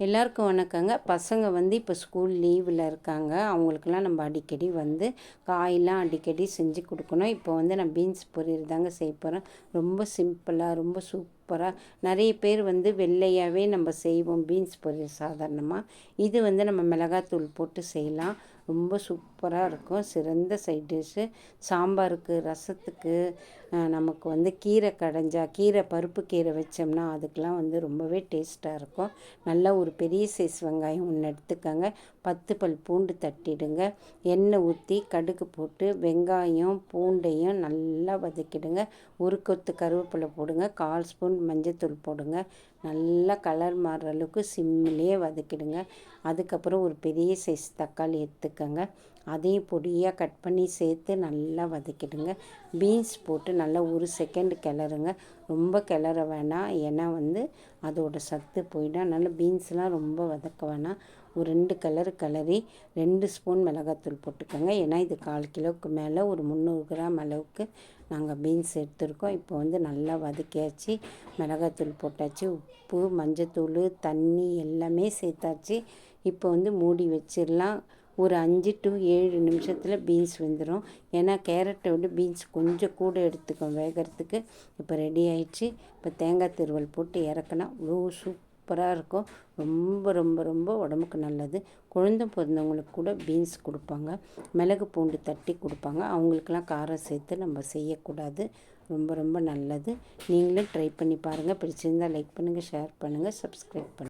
எல்லாருக்கும் வணக்கங்க. பசங்க வந்து இப்போ ஸ்கூல் லீவில் இருக்காங்க. அவங்களுக்கெல்லாம் நம்ம அடிக்கடி வந்து காயெல்லாம் அடிக்கடி செஞ்சு கொடுக்கணும். இப்போ வந்து நான் பீன்ஸ் பொரியல் தாங்க செய்ய போகிறேன் ரொம்ப சிம்பிளாக ரொம்ப சூப் சூப்பராக நிறைய பேர் வந்து வெள்ளையாகவே நம்ம செய்வோம். பீன்ஸ் பொரியல் சாதாரணமாக இது வந்து நம்ம மிளகாத்தூள் போட்டு செய்யலாம். ரொம்ப சூப்பராக இருக்கும். சிறந்த சைட் டிஷ்ஷு சாம்பாருக்கு ரசத்துக்கு நமக்கு வந்து கீரை கடைஞ்சா கீரை பருப்பு கீரை வச்சோம்னா அதுக்கெலாம் வந்து ரொம்பவே டேஸ்ட்டாக இருக்கும். நல்லா ஒரு பெரிய சைஸ் வெங்காயம் ஒன்று எடுத்துக்கோங்க. பத்து பல் பூண்டு தட்டிடுங்க. எண்ணெய் ஊற்றி கடுகு போட்டு வெங்காயம் பூண்டையும் நல்லா வதக்கிடுங்க. ஒரு கொத்து கருவேப்பிலை போடுங்க. கால் ஸ்பூன் மஞ்சத்தூள் போடுங்க. நல்லா கலர் மாறுற அளவுக்கு சிம்மிலே வதக்கிடுங்க. அதுக்கப்புறம் ஒரு பெரிய சைஸ் தக்காளி எடுத்துக்கோங்க. அதையும் பொடியாக கட் பண்ணி சேர்த்து நல்லா வதக்கிடுங்க. பீன்ஸ் போட்டு நல்லா ஒரு செகண்ட் கிளறுங்க. ரொம்ப கிளற வேணாம். ஏன்னா வந்து அதோட சத்து போயிடும். அதனால் பீன்ஸ்லாம் ரொம்ப வதக்க வேணாம். ஒரு ரெண்டு கலர் கலரி ரெண்டு ஸ்பூன் மிளகாத்தூள் போட்டுக்கோங்க. ஏன்னா இது கால் கிலோவுக்கு மேலே ஒரு முந்நூறு கிராம் அளவுக்கு நாங்கள் பீன்ஸ் எடுத்துருக்கோம். இப்போ வந்து நல்லா வதக்கியாச்சு. மிளகாத்தூள் போட்டாச்சு உப்பு மஞ்சத்தூள் தண்ணி எல்லாமே சேர்த்தாச்சு. இப்போ வந்து மூடி வச்சிடலாம். ஒரு அஞ்சு டு ஏழு நிமிஷத்தில் பீன்ஸ் வெந்துடும் ஏன்னா கேரட்டை விட பீன்ஸ் கொஞ்சம் கூட எடுத்துக்கும் வேகிறதுக்கு. இப்போ ரெடி ஆயிடுச்சு. இப்போ தேங்காய் திருவல் போட்டு இறக்குனா அவ்வளோ சூப்பராக இருக்கும். ரொம்ப ரொம்ப ரொம்ப உடம்புக்கு நல்லது. குழந்த பிறந்தவங்களுக்கு கூட பீன்ஸ் கொடுப்பாங்க. மிளகு பூண்டு தட்டி கொடுப்பாங்க. அவங்களுக்கெல்லாம் காரம் சேர்த்து நம்ம செய்யக்கூடாது. ரொம்ப ரொம்ப நல்லது. நீங்களும் ட்ரை பண்ணி பாருங்கள் பிடிச்சிருந்தால் லைக் பண்ணுங்கள் ஷேர் பண்ணுங்கள் சப்ஸ்கிரைப் பண்ணுங்கள்